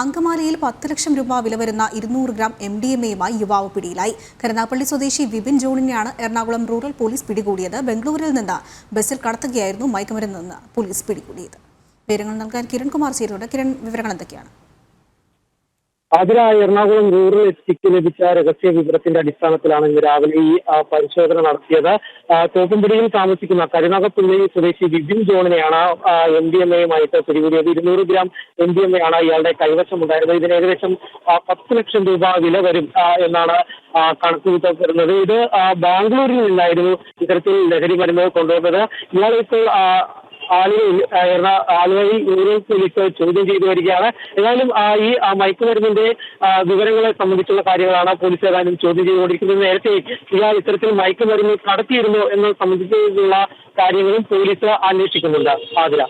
അങ്കമാലിയിൽ പത്ത് ലക്ഷം രൂപ വില വരുന്ന ഇരുന്നൂറ് ഗ്രാം എം ഡി എം എയുമായി യുവാവ് പിടിയിലായി. കരുനാപ്പള്ളി സ്വദേശി വിപിൻ ജോണിനെയാണ് എറണാകുളം റൂറൽ പോലീസ് പിടികൂടിയത്. ബംഗളൂരിൽ നിന്ന് ബസ്സിൽ കടത്തുകയായിരുന്നു മയക്കുമരുന്ന് പോലീസ് പിടികൂടിയത്. വിവരങ്ങൾ നൽകാൻ കിരൺകുമാർ സീരോട് കിരൺ വിവരങ്ങൾ എന്തൊക്കെയാണ്? അതിലായി എറണാകുളം റൂറൽ എത്തിക്ക് ലഭിച്ച രഹസ്യ വിവരത്തിന്റെ അടിസ്ഥാനത്തിലാണ് ഇന്ന് രാവിലെ ഈ പരിശോധന നടത്തിയത്. തോപ്പുംപടിയിൽ താമസിക്കുന്ന കരുനാഗപ്പള്ളി സ്വദേശി വിപിൻ ജോണിനെയാണ് എം ഡി എം എയുമായിട്ട് പിടികൂടിയത്. ഇരുന്നൂറ് gram M D M A ആണ് ഇയാളുടെ കൈവശമുണ്ടായിരുന്നത്. ഇതിന് ഏകദേശം പത്ത് ലക്ഷം രൂപ വില വരും എന്നാണ് കണക്ക് കണക്കുകൂട്ടപ്പെടുന്നത്. ഇത് ബാംഗ്ലൂരിൽ നിന്നായിരുന്നു ഇത്തരത്തിൽ ലഹരി മരുന്ന് കൊണ്ടുവന്നത്. ആ, ആലുവയിൽ ആലുവയിൽ പോലീസ് ചോദ്യം ചെയ്തു വരികയാണ്. ഏതായാലും ഈ മയക്കുമരുന്നിന്റെ വിവരങ്ങളെ സംബന്ധിച്ചുള്ള കാര്യങ്ങളാണ് പോലീസ് ഏതായാലും ചോദ്യം ചെയ്തുകൊണ്ടിരിക്കുന്നത്. നേരത്തെ ഇയാൾ ഇത്തരത്തിൽ മയക്കുമരുന്ന് കടത്തിയിരുന്നു എന്ന് സംബന്ധിച്ചുള്ള കാര്യങ്ങളും പോലീസ് അന്വേഷിക്കുന്നുണ്ട്. ആതിര.